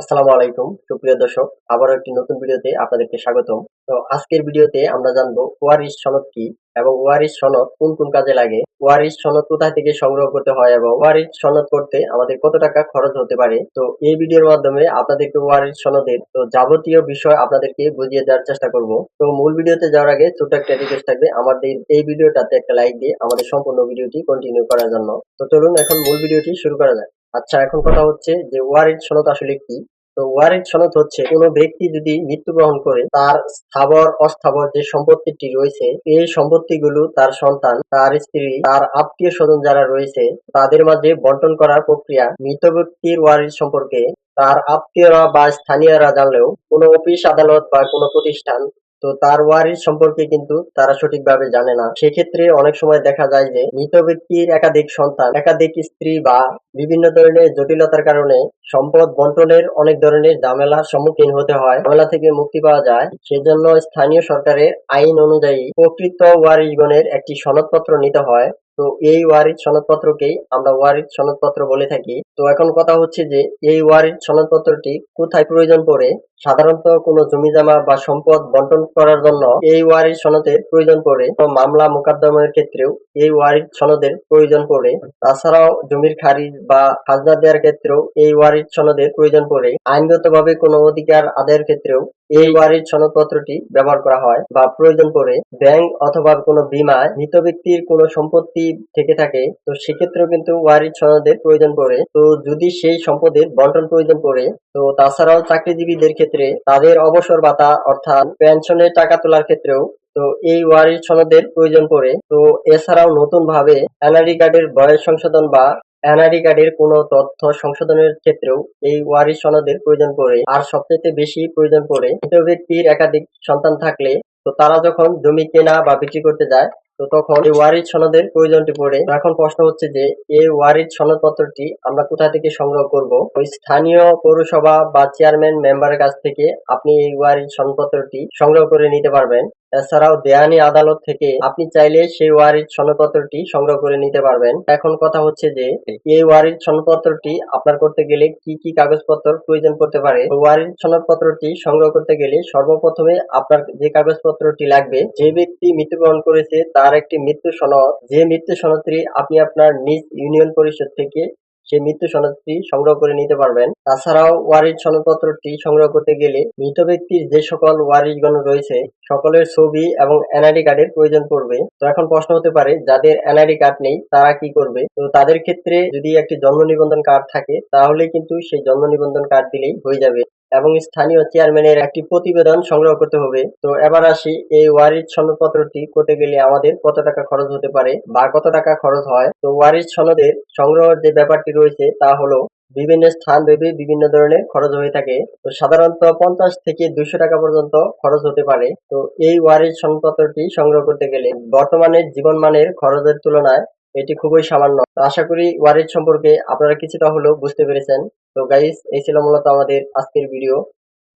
আসসালামু আলাইকুম, সুপ্রিয় দর্শক, আবারও একটি নতুন ভিডিওতে আপনাদেরকে স্বাগতম। তো আজকের ভিডিওতে আমরা জানব ওয়ারিশ সনদ কি এবং ওয়ারিশ সনদ কোন কোন কাজে লাগে, ওয়ারিশ সনদ কোথায় থেকে সংগ্রহ করতে হয় এবং ওয়ারিশ সনদ করতে আমাদের কত টাকা খরচ হতে পারে। তো এই ভিডিওর মাধ্যমে আপনাদেরকে ওয়ারিশ সনদের তো যাবতীয় বিষয় আপনাদেরকে বুঝিয়ে দেওয়ার চেষ্টা করব। তো মূল ভিডিওতে যাওয়ার আগে ছোট একটা রিকোয়েস্ট থাকবে আমাদের এই ভিডিওটাতে একটা লাইক দিয়ে আমাদের সম্পূর্ণ ভিডিওটি কন্টিনিউ করার জন্য। তো চলুন এখন মূল ভিডিওটি শুরু করা যাক। আচ্ছা এখন কথা হচ্ছে যে ওয়ারিশ সনদ আসলে কি? তো ওয়ারিশ সনদ হচ্ছে কোনো ব্যক্তি যদি মৃত্যুবরণ করে, তার স্থাবর, অস্থাবর যে সম্পত্তিটি রয়েছে, এই সম্পত্তিগুলো তার সন্তান, তার স্ত্রী, তার আত্মীয় স্বজন যারা রয়েছে, তাদের মাঝে বন্টন করার প্রক্রিয়া মৃত ব্যক্তির ওয়ারিশ সম্পর্কে তার আত্মীয়রা বা স্থানীয়রা জানলেও কোনো অফিস, আদালত বা কোনো প্রতিষ্ঠান তো তার ওয়ারিশ সম্পর্কে কিন্তু তারা সঠিকভাবে জানে না। সেক্ষেত্রে অনেক সময় দেখা যায় যে মৃত ব্যক্তির একাধিক সন্তান, একাধিক স্ত্রী বা বিভিন্ন ধরনের জটিলতার কারণে সম্পদ বন্টনের অনেক ধরনের ঝামেলার সম্মুখীন হতে হয়। ঝামেলা থেকে মুক্তি পাওয়া যায়। সেজন্য স্থানীয় সরকারের আইন অনুযায়ী প্রকৃত ওয়ারিশগণের একটি সনদপত্র নিতে হয়। তো এই ওয়ারিশ সনদপত্রকেই আমরা ওয়ারিশ সনদপত্র বলে থাকি। তো এখন কথা হচ্ছে যে, এই ওয়ারিশ সনদপত্রটি কোথায় প্রয়োজন পড়ে? সাধারণত কোনো জমি জমা বা সম্পদ বন্টন করার জন্য এই ওয়ারিশ সনদের প্রয়োজন পড়ে। তো মামলা মোকদ্দমের ক্ষেত্রেও এই ওয়ারিশ সনদের প্রয়োজন পড়ে। তাছাড়াও জমির খারিজ বা খাজনা দেওয়ার ক্ষেত্রেও এই ওয়ারিশ সনদের প্রয়োজন পড়ে। আইনগতভাবে কোনো অধিকার আদায়ের ক্ষেত্রেও এই ওয়ারিশ সনদপত্রটি ব্যবহার করা হয় বা প্রয়োজন পড়ে। ব্যাংক অথবা কোনো বীমায় মৃত ব্যক্তির কোনো সম্পত্তি থেকে থাকে, তো সেক্ষেত্রেও কিন্তু ওয়ারিশ সনদের প্রয়োজন পড়ে। তো যদি সেই সম্পদের বন্টন প্রয়োজন পড়ে, তো তাছাড়াও চাকরিজীবীদের ক্ষেত্রে তাদের অবসর ভাতা, অর্থাৎ পেনশনের টাকা তোলার ক্ষেত্রেও, তো এই ওয়ারিশ সনদের প্রয়োজন পড়ে। তো এছাড়াও নতুন ভাবে এনআরডি কার্ডের বয়স সংশোধন বা এনআরডি কার্ডের কোনো তথ্য সংশোধনের ক্ষেত্রেও এই ওয়ারিশ সনদের প্রয়োজন পড়ে। আর সবচেয়ে বেশি প্রয়োজন পড়ে ব্যক্তির একাধিক সন্তান থাকলে, তো তারা যখন জমি কেনা বা বিক্রি করতে যায় তো তখন এই ওয়ারিজ সনদের প্রয়োজনটি পড়ে। এখন প্রশ্ন হচ্ছে যে, এই ওয়ারিশ সনদপত্রটি আমরা কোথা থেকে সংগ্রহ করব? ওই স্থানীয় পৌরসভা বা চেয়ারম্যান মেম্বারের কাছ থেকে আপনি এই ওয়ারিশ সনদপত্রটি সংগ্রহ করে নিতে পারবেন। এছাড়াও দেয়ানি আদালত থেকে আপনি চাইলে সেই ওয়ারিশ সনদপত্রটি সংগ্রহ করে নিতে পারবেন। এখন কথা হচ্ছে যে, এই ওয়ারিশ সনদপত্রটি আপনার করতে গেলে কি কি কাগজপত্র প্রয়োজন পড়তে পারে? ওয়ারিশ সনদপত্রটি সংগ্রহ করতে গেলে সর্বপ্রথমে আপনার যে কাগজপত্রটি লাগবে, যে ব্যক্তি মৃত্যুবরণ করেছে তার একটি মৃত্যু সনদ। যে মৃত্যু সনদটি আপনি আপনার নিজ ইউনিয়ন পরিষদ থেকে সেই মৃত্যু সনদটি সংগ্রহ করে নিতে পারবেন। তাছাড়াও ওয়ারিশ সনদপত্রটি সংগ্রহ করতে গেলে মৃত ব্যক্তির যে সকল ওয়ারিশগণ রয়েছে, সকলের ছবি এবং এনআইডি কার্ডের প্রয়োজন পড়বে। তো এখন প্রশ্ন হতে পারে, যাদের এনআইডি কার্ড নেই, তারা কি করবে? তো তাদের ক্ষেত্রে যদি একটি জন্ম নিবন্ধন কার্ড থাকে, তাহলে কিন্তু সেই জন্ম নিবন্ধন কার্ড দিলেই হয়ে যাবে। এবং স্থানীয় চেয়ারম্যানের একটি প্রতিবেদন সংগ্রহ করতে হবে। তো এবার আসি, এই ওয়ারিশ সনদপত্রটি করতে গেলে আমাদের কত টাকা খরচ হতে পারে বা কত টাকা খরচ হয়? তো ওয়ারিশ সনদের সংগ্রহের যে ব্যাপারটি রয়েছে তা হলো, বিভিন্ন স্থান ভেবে বিভিন্ন ধরনের খরচ হয়ে থাকে। তো সাধারণত পঞ্চাশ থেকে দুইশো টাকা পর্যন্ত খরচ হতে পারে। তো এই ওয়ারিশ সনদপত্রটি সংগ্রহ করতে গেলে বর্তমানে জীবনমানের খরচের তুলনায় এটি খুবই সামান্য। আশা করি ওয়ারেজ সম্পর্কে আপনারা কিছুটা হলেও বুঝতে পেরেছেন। তো গাইস এই ছিল মূলত আমাদের আজকের ভিডিও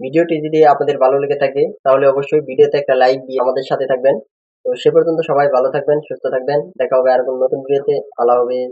ভিডিওটি যদি আপনাদের ভালো লেগে থাকে, তাহলে অবশ্যই ভিডিওতে একটা লাইক দিয়ে আমাদের সাথে থাকবেন। তো সে পর্যন্ত সবাই ভালো থাকবেন, সুস্থ থাকবেন। দেখা হবে আর কোনো নতুন ভিডিওতে আল্লাহ হাফেজ।